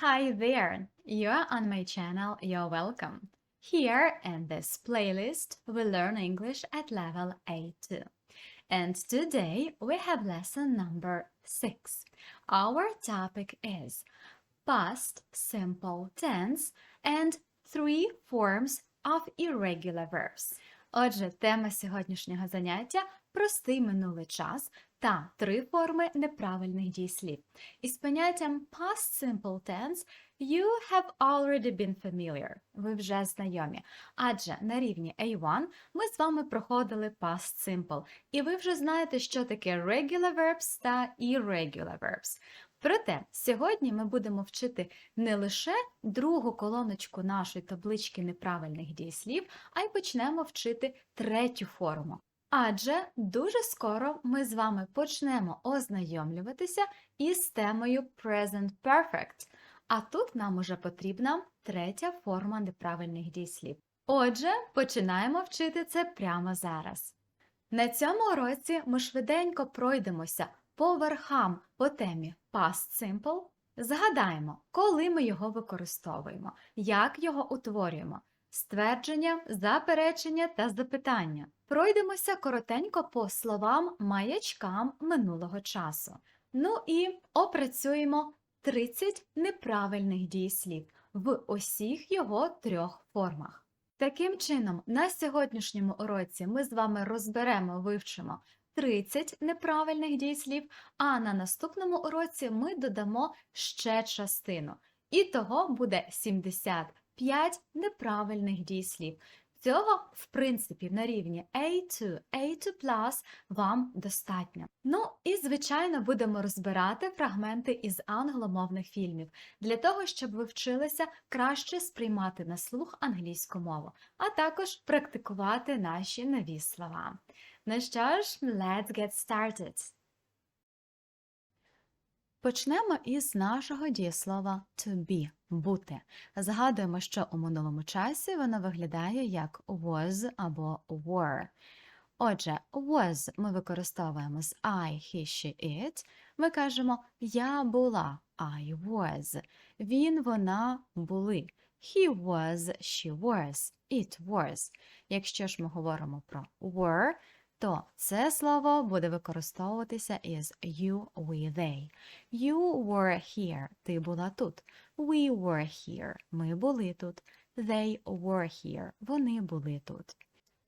Hi there! You're on my channel, you're welcome. Here in this playlist, we learn English at level A2. And today we have lesson number six. Our topic is past simple tense and three forms of irregular verbs. Отже, тема сьогоднішнього заняття простий минулий час та три форми неправильних дієслів. Із поняттям past simple tense you have already been familiar. Ви вже знайомі. Адже на рівні A1 ми з вами проходили past simple, і ви вже знаєте, що таке regular verbs та irregular verbs. Проте сьогодні ми будемо вчити не лише другу колоночку нашої таблички неправильних дієслів, а й почнемо вчити третю форму. Адже дуже скоро ми з вами почнемо ознайомлюватися із темою Present Perfect. А тут нам уже потрібна третя форма неправильних дієслів. Отже, починаємо вчити це прямо зараз. На цьому уроці ми швиденько пройдемося по верхам по темі Past Simple. Згадаємо, коли ми його використовуємо, як його утворюємо, ствердження, заперечення та запитання. Пройдемося коротенько по словам маячкам минулого часу. Ну і опрацюємо 30 неправильних дієслів в усіх його трьох формах. Таким чином, на сьогоднішньому уроці ми з вами розберемо, вивчимо 30 неправильних дієслів, а на наступному уроці ми додамо ще частину. І того буде 75 неправильних дієслів. Цього, в принципі, на рівні A2, A2+, вам достатньо. Ну і, звичайно, будемо розбирати фрагменти із англомовних фільмів для того, щоб ви вчилися краще сприймати на слух англійську мову, а також практикувати наші нові слова. Ну що ж, let's get started. Почнемо із нашого дієслова to be – бути. Згадуємо, що у минулому часі воно виглядає як was або were. Отже, was ми використовуємо з I, he, she, it. Ми кажемо я була, I was. Він, вона були. He was, she was, it was. Якщо ж ми говоримо про were, то це слово буде використовуватися із you, we, they. You were here. Ти була тут. We were here. Ми були тут. They were here. Вони були тут.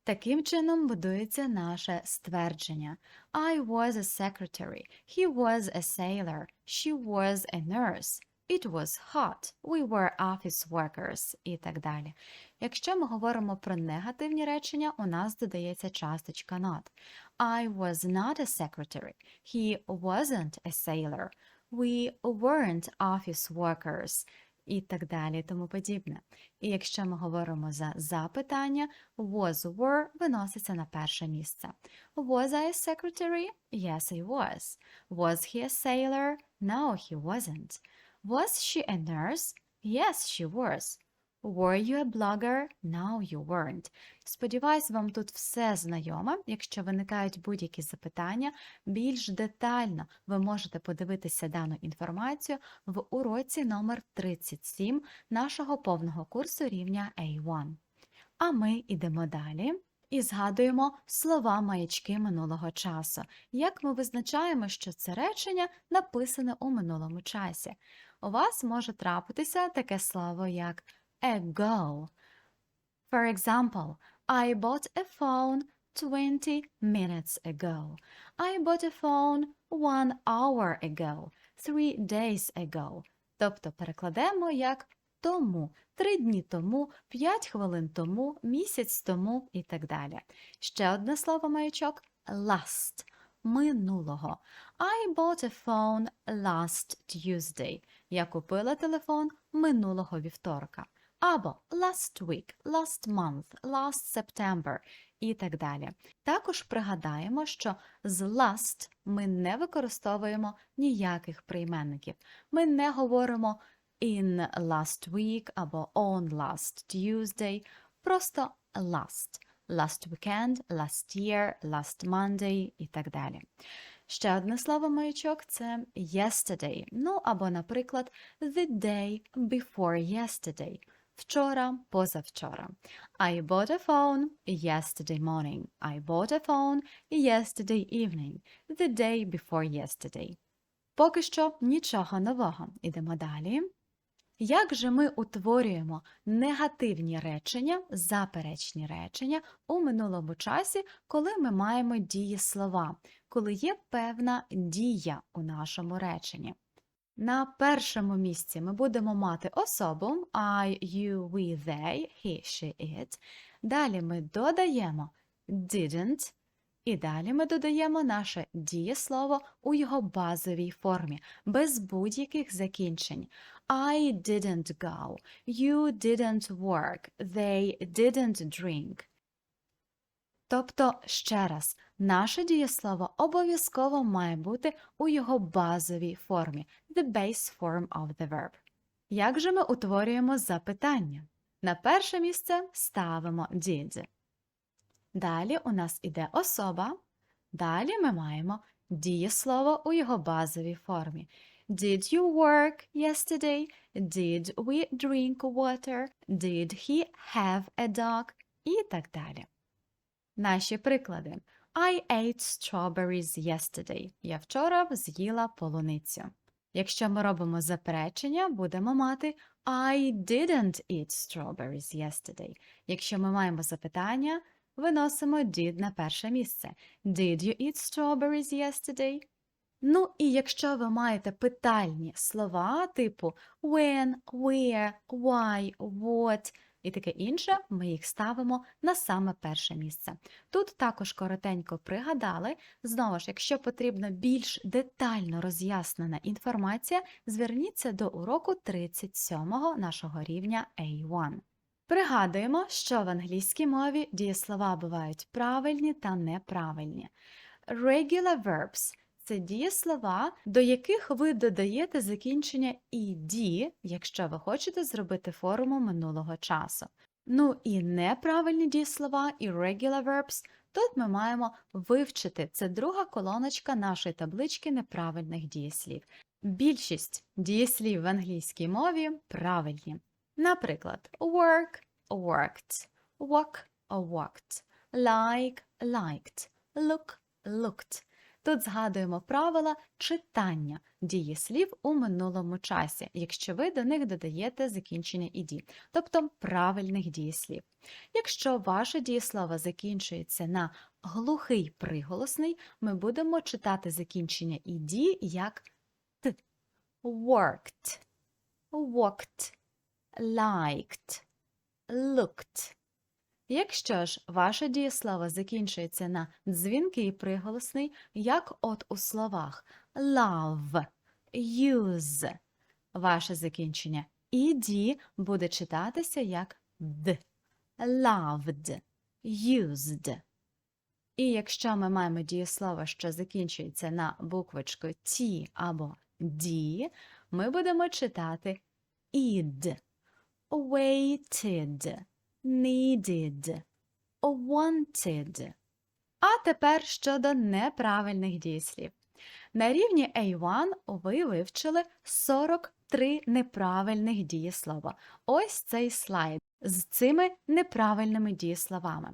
Таким чином будується наше ствердження. I was a secretary. He was a sailor. She was a nurse. It was hot. We were office workers і так далі. Якщо ми говоримо про негативні речення, у нас додається часточка not. I was not a secretary. He wasn't a sailor. We weren't office workers. І так далі, тому подібне. І якщо ми говоримо за запитання, was were виноситься на перше місце. Was I a secretary? Yes, I was. Was he a sailor? No, he wasn't. Was she a nurse? Yes, she was. Were you a blogger? No, you weren't. Сподіваюсь, вам тут все знайоме. Якщо виникають будь-які запитання, більш детально ви можете подивитися дану інформацію в уроці номер 37 нашого повного курсу рівня A1. А ми йдемо далі. І згадуємо слова маячки минулого часу. Як ми визначаємо, що це речення написане у минулому часі? У вас може трапитися таке слово, як ago. For example, I bought a phone 20 minutes ago. I bought a phone one hour ago, three days ago. Тобто перекладемо як тому, три дні тому, п'ять хвилин тому, місяць тому і так далі. Ще одне слово маячок last минулого. I bought a phone last Tuesday. Я купила телефон минулого вівторка. Або last week, last month, last September і так далі. Також пригадаємо, що з last ми не використовуємо ніяких прийменників. Ми не говоримо in last week або on last Tuesday, просто last. Last weekend, last year, last Monday і так далі. Ще одне слово маячок це yesterday. Ну або, наприклад, the day before yesterday. Вчора, позавчора. I bought a phone yesterday morning. I bought a phone yesterday evening. The day before yesterday. Поки що нічого нового. Ідемо далі. Як же ми утворюємо негативні речення, заперечні речення у минулому часі, коли ми маємо дієслова, коли є певна дія у нашому реченні? На першому місці ми будемо мати особу I, you, we, they, he, she, it. Далі ми додаємо didn't, і далі ми додаємо наше дієслово у його базовій формі, без будь-яких закінчень. I didn't go, you didn't work, they didn't drink. Тобто, ще раз, наше дієслово обов'язково має бути у його базовій формі the base form of the verb. Як же ми утворюємо запитання? На перше місце ставимо did. Далі у нас іде особа. Далі ми маємо дієслово у його базовій формі. Did you work yesterday? Did we drink water? Did he have a dog? І так далі. Наші приклади. I ate strawberries yesterday. Я вчора з'їла полуницю. Якщо ми робимо заперечення, будемо мати I didn't eat strawberries yesterday. Якщо ми маємо запитання, виносимо did на перше місце. Did you eat strawberries yesterday? Ну і якщо ви маєте питальні слова типу when, where, why, what і таке інше, ми їх ставимо на саме перше місце. Тут також коротенько пригадали. Знову ж, якщо потрібна більш детально роз'яснена інформація, зверніться до уроку 37 нашого рівня A1. Пригадуємо, що в англійській мові дієслова бувають правильні та неправильні. Regular verbs – це дієслова, до яких ви додаєте закінчення «ed», якщо ви хочете зробити форму минулого часу. Ну і неправильні дієслова irregular verbs тут ми маємо вивчити. Це друга колоночка нашої таблички неправильних дієслів. Більшість дієслів в англійській мові правильні. Наприклад, work – worked, walk – walked, like – liked, look – looked. Тут згадуємо правила читання дієслів у минулому часі, якщо ви до них додаєте закінчення «ed», тобто правильних дієслів. Якщо ваше дієслово закінчується на глухий приголосний, ми будемо читати закінчення «ed» як «т». Worked, walked, liked, looked. Якщо ж ваше дієслово закінчується на дзвінкий приголосний, як от у словах love, use, ваше закінчення «ed» буде читатися як «д» loved, used. І якщо ми маємо дієслово, що закінчується на буквочку T або D, ми будемо читати «id», waited, needed, wanted. А тепер щодо неправильних дієслів. На рівні A1 ви вивчили 43 неправильних дієслова. Ось цей слайд з цими неправильними дієсловами.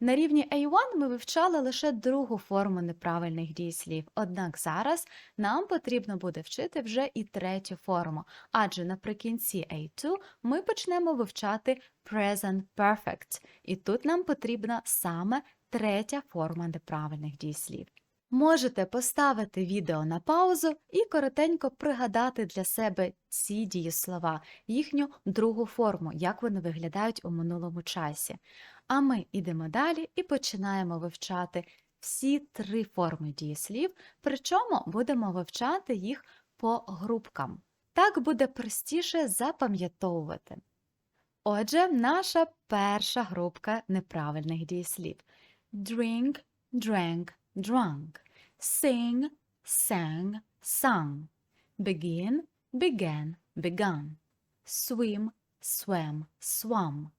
На рівні A1 ми вивчали лише другу форму неправильних дієслів, однак зараз нам потрібно буде вчити вже і третю форму, адже наприкінці A2 ми почнемо вивчати Present Perfect, і тут нам потрібна саме третя форма неправильних дієслів. Можете поставити відео на паузу і коротенько пригадати для себе ці дієслова, їхню другу форму, як вони виглядають у минулому часі. А ми йдемо далі і починаємо вивчати всі три форми дієслів, причому будемо вивчати їх по групкам. Так буде простіше запам'ятовувати. Отже, наша перша групка неправильних дієслів drink, drank, drunk, sing, sang, sung, begin, began, begun, swim, swam, swum,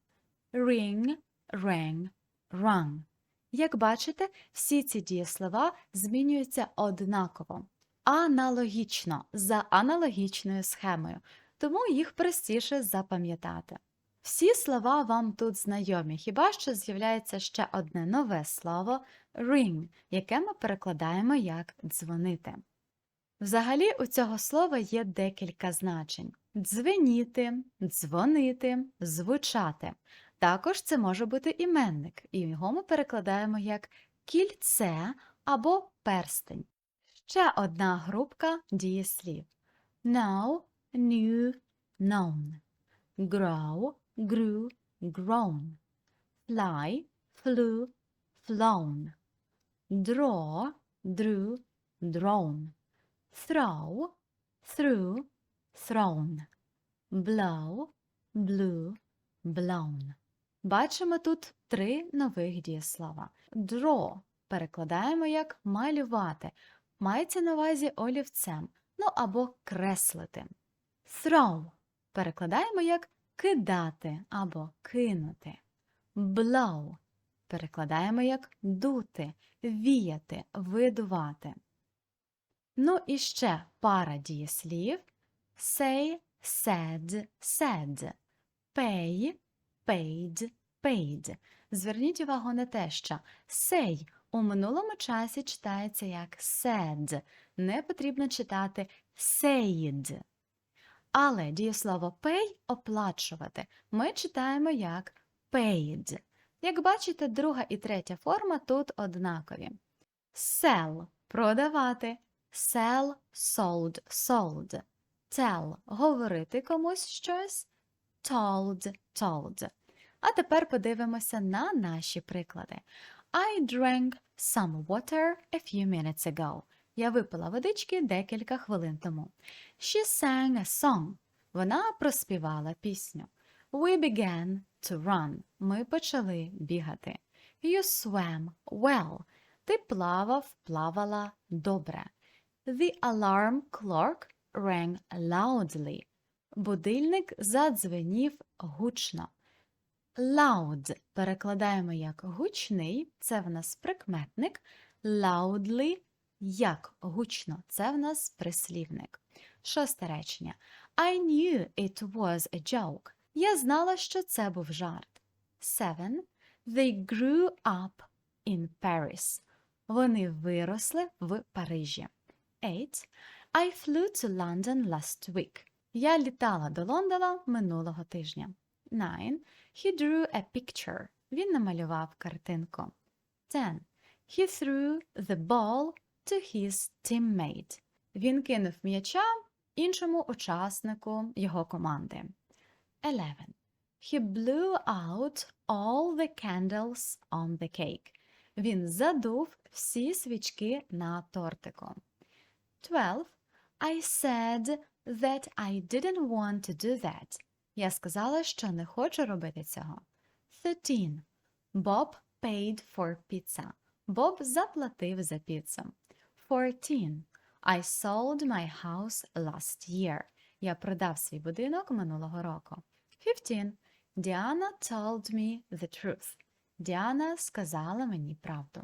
ring, rang, rung, Як бачите, всі ці дієслова змінюються однаково, аналогічно, за аналогічною схемою, тому їх простіше запам'ятати. Всі слова вам тут знайомі, хіба що з'являється ще одне нове слово ring, яке ми перекладаємо як дзвонити. Взагалі у цього слова є декілька значень: дзвеніти, дзвонити, звучати. Також це може бути іменник, і його ми перекладаємо як кільце або перстень. Ще одна групка дієслів: know, knew, known, grow, grew, grown, fly, flew, flown, draw, drew, drawn, throw, threw, thrown, blow, blew, blown. Бачимо тут три нових дієслова. Draw перекладаємо як малювати, мається на увазі олівцем, ну або креслити. Throw перекладаємо як кидати або кинути. Blow перекладаємо як дути, віяти, видувати. Ну і ще пара дієслів say, said, said, pay, paid, paid. Зверніть увагу на те, що say у минулому часі читається як said, не потрібно читати said. Але дієслово pay оплачувати ми читаємо як paid. Як бачите, друга і третя форма тут однакові. Sell продавати, sell, sold, sold. Tell говорити комусь щось, told, told. А тепер подивимося на наші приклади. I drank some water a few minutes ago. Я випила водички декілька хвилин тому. She sang a song. Вона проспівала пісню. We began to run. Ми почали бігати. You swam well. Ти плавав, плавала добре. The alarm clock rang loudly. Будильник задзвенів гучно. Loud перекладаємо як гучний, це в нас прикметник. Loudly як гучно, це в нас прислівник. Шосте речення. I knew it was a joke. Я знала, що це був жарт. Seven. They grew up in Paris. Вони виросли в Парижі. Eight. I flew to London last week. Я літала до Лондона минулого тижня. Nine. He drew a picture. Він намалював картинку. Ten. He threw the ball to his teammate. Він кинув м'яча іншому учаснику його команди. Eleven. He blew out all the candles on the cake. Він задув всі свічки на тортику. Twelve. I said that I didn't want to do that. Я сказала, що не хочу робити цього. Thirteen. Bob paid for pizza. Боб заплатив за піцу. Fourteen. I sold my house last year. Я продав свій будинок минулого року. Fifteen. Діана told me the truth. Діана сказала мені правду.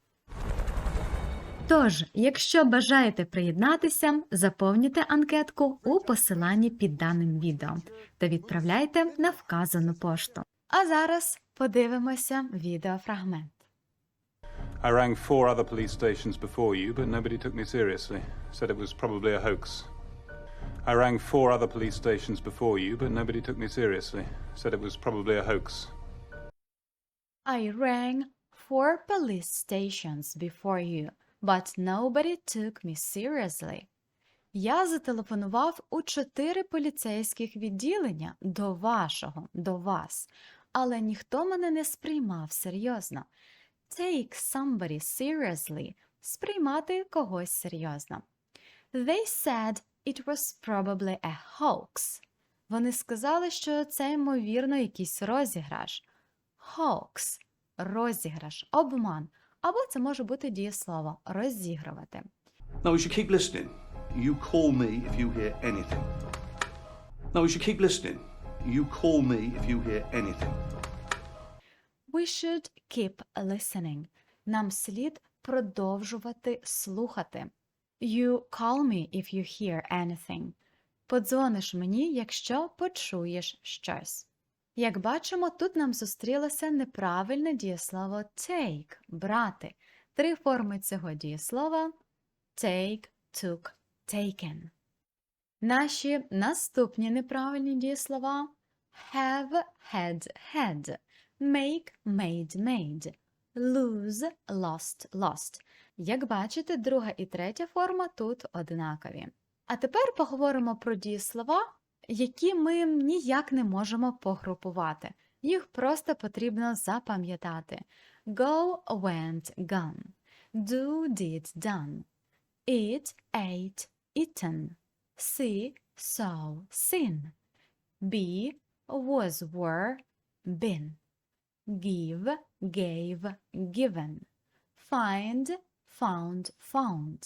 Тож, якщо бажаєте приєднатися, заповнюйте анкетку у посиланні під даним відео та відправляйте на вказану пошту. А зараз подивимося відеофрагмент. I rang four other police stations before you, but nobody took me seriously. Said it was probably a hoax. I rang four other police stations before you, but nobody took me seriously. Said it was probably a hoax. I rang four police stations before you, but nobody took me seriously. Я зателефонував у чотири поліцейських відділення до вашого, до вас, але ніхто мене не сприймав серйозно. Take somebody seriously – сприймати когось серйозно. They said it was probably a hoax. Вони сказали, що це, ймовірно, якийсь розіграш. Hoax – розіграш, обман. Або це може бути дієслово розігрувати. Now, you should keep listening. You call me if you hear anything. Now, you should keep listening. You call me if you hear anything. We should keep listening. Нам слід продовжувати слухати. You call me if you hear anything. Подзвониш мені, якщо почуєш щось. Як бачимо, тут нам зустрілося неправильне дієслово take – брати. Три форми цього дієслова take, took, taken. Наші наступні неправильні дієслова have, had, had, make, made, made, lose, lost, lost. Як бачите, друга і третя форма тут однакові. А тепер поговоримо про дієслова, які ми ніяк не можемо погрупувати. Їх просто потрібно запам'ятати. Go, went, gone. Do, did, done. Eat, ate, eaten. See, saw, seen. Be, was, were, been. Give, gave, given. Find, found, found.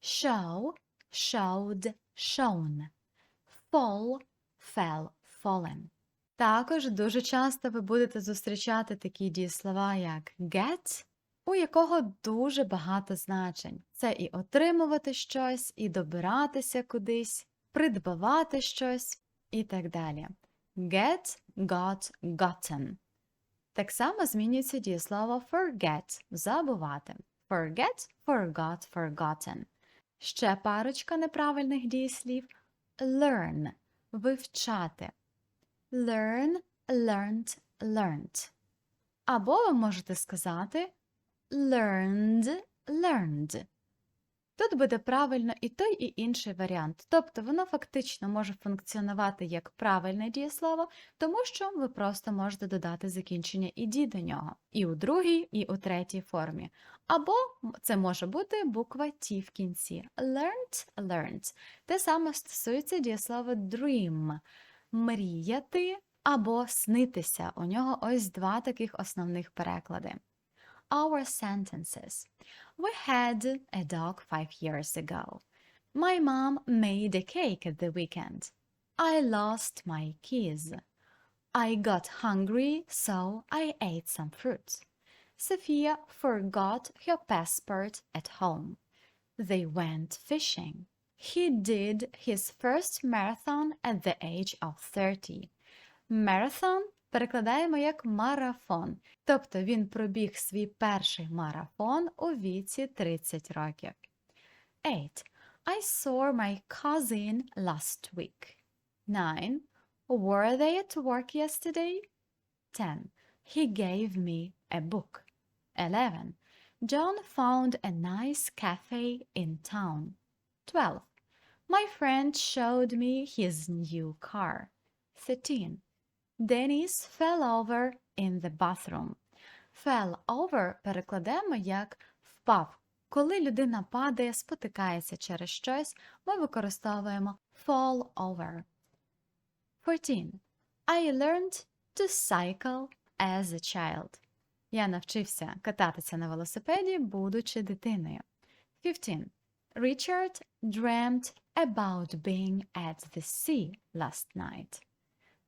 Show, showed, shown. Fall, fell, fallen. Також дуже часто ви будете зустрічати такі дієслова, як get, у якого дуже багато значень. Це і отримувати щось, і добиратися кудись, придбавати щось і так далі. Get, got, gotten. Так само змінюється дієслово forget забувати. Forget, forgot, forgotten. Ще парочка неправильних дієслів learn вивчати. Learn, learned, learned. Або ви можете сказати learned, learned. Тут буде правильно і той, і інший варіант. Тобто воно фактично може функціонувати як правильне дієслово, тому що ви просто можете додати закінчення «іді» до нього. І у другій, і у третій формі. Або це може бути буква T в кінці. Learned, learned. Те саме стосується дієслова dream – мріяти або снитися. У нього ось два таких основних переклади. Our sentences. We had a dog five years ago. My mom made a cake at the weekend. I lost my keys. I got hungry, so I ate some fruit. Sophia forgot her passport at home. They went fishing. He did his first marathon at the age of 30. Marathon перекладаємо як марафон, тобто він пробіг свій перший марафон у віці 30 років. 8. I saw my cousin last week. 9. Were they at work yesterday? 10. He gave me a book. 11. John found a nice cafe in town. 12. My friend showed me his new car. 13. Dennis fell over in the bathroom. Fell over перекладемо як впав. Коли людина падає, спотикається через щось, ми використовуємо fall over. 14. I learned to cycle as a child. Я навчився кататися на велосипеді, будучи дитиною. 15. Richard dreamt about being at the sea last night.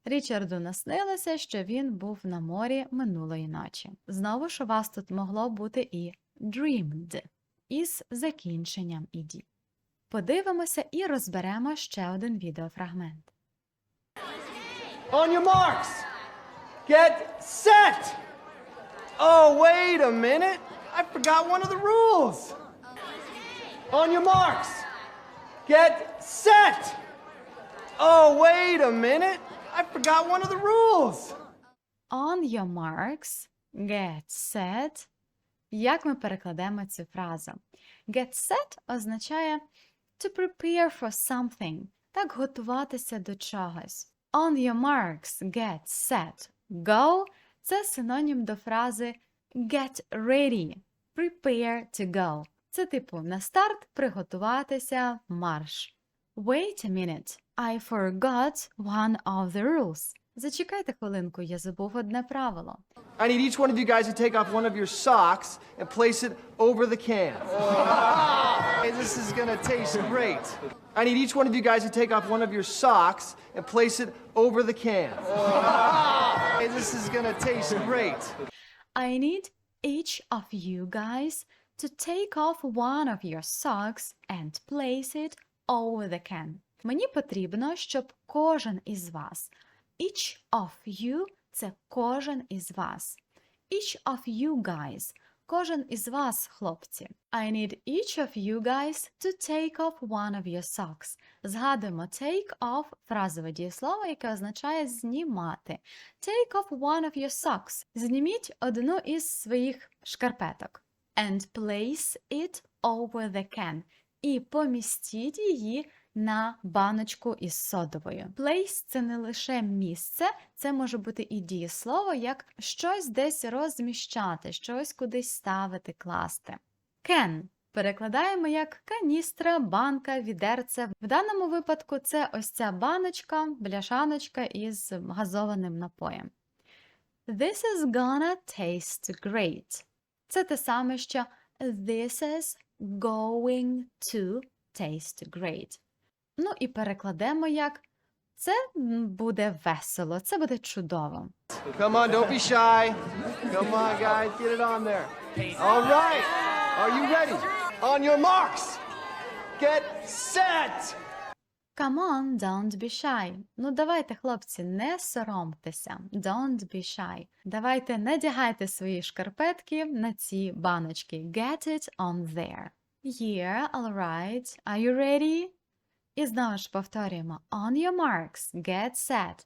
Річарду наснилося, що він був на морі минулої ночі. Знову ж у вас тут могло бути і dreamed із закінченням іді. Подивимося і розберемо ще один відеофрагмент. On your marks. Get set. Oh, wait a minute. I forgot one of the rules. On your marks. Get set. Oh, wait a minute. I forgot one of the rules. On your marks, get set. Як ми перекладемо цю фразу? Get set означає to prepare for something, так готуватися до чогось. On your marks, get set, go – це синонім до фрази get ready, prepare to go. Це типу на старт приготуватися марш. Wait a minute, I forgot one of the rules. Зачекайте хвилинку, я забув одне правило. I need each one of you guys to take off one of your socks and place it over the can. Hey, this is gonna taste great. I need each one of you guys to take off one of your socks and place it over the can. Hey, this is gonna taste great. I need each of you guys to take off one of your socks and place it over the can. Мені потрібно, щоб кожен із вас. Each of you – це кожен із вас. Each of you guys – кожен із вас, хлопці. I need each of you guys to take off one of your socks. Згадуємо take off – фразове дієслово, яке означає знімати. Take off one of your socks. Зніміть одну із своїх шкарпеток. And place it over the can. І помістіть її на баночку із содовою. Place – це не лише місце, це може бути і дієслово, як щось десь розміщати, щось кудись ставити, класти. Can перекладаємо як каністра, банка, відерце. В даному випадку це ось ця баночка, бляшаночка із газованим напоєм. This is gonna taste great. Це те саме, що this is going to taste great. Ну і перекладемо як це буде весело, це буде чудово. Come on, don't be shy. Come on, guys, get it on there. All right. Are you ready? On your marks. Get set. Come on, don't be shy. Ну давайте, хлопці, не соромтеся. Don't be shy. Давайте надягайте свої шкарпетки на ці баночки. Get it on there. Yeah, all right. Are you ready? І знову ж повторюємо. On your marks. Get set.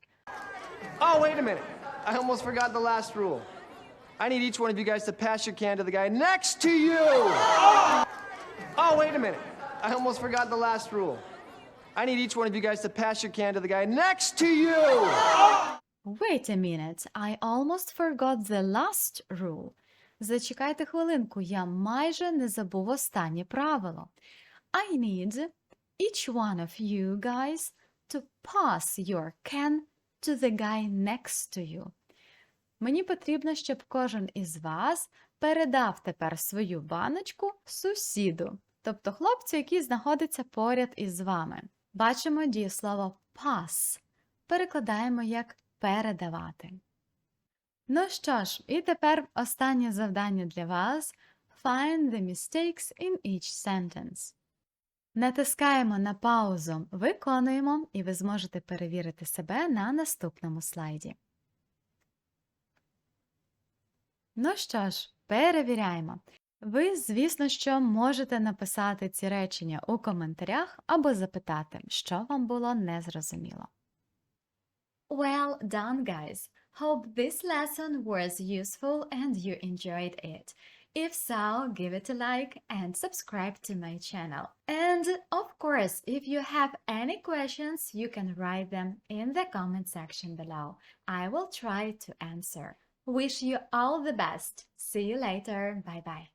Oh, wait a minute. I almost forgot the last rule. I need each one of you guys to pass your can to the guy next to you. Oh, wait a minute. I almost forgot the last rule. I need each one of you guys to pass your can to the guy next to you. Wait a minute, I almost forgot the last rule. Зачекайте хвилинку, я майже не забув останнє правило. I need each one of you guys to pass your can to the guy next to you. Мені потрібно, щоб кожен із вас передав тепер свою баночку сусіду, тобто хлопцю, який знаходиться поряд із вами. Бачимо дієслово pass. Перекладаємо як передавати. Ну що ж, і тепер останнє завдання для вас Find the mistakes in each sentence. Натискаємо на паузу, виконуємо, і ви зможете перевірити себе на наступному слайді. Ну що ж, перевіряємо. Ви, звісно, що можете написати ці речення у коментарях або запитати, що вам було незрозуміло. Well done, guys! Hope this lesson was useful and you enjoyed it. If so, give it a like and subscribe to my channel. And of course, if you have any questions, you can write them in the comment section below. I will try to answer. Wish you all the best. See you later. Bye bye.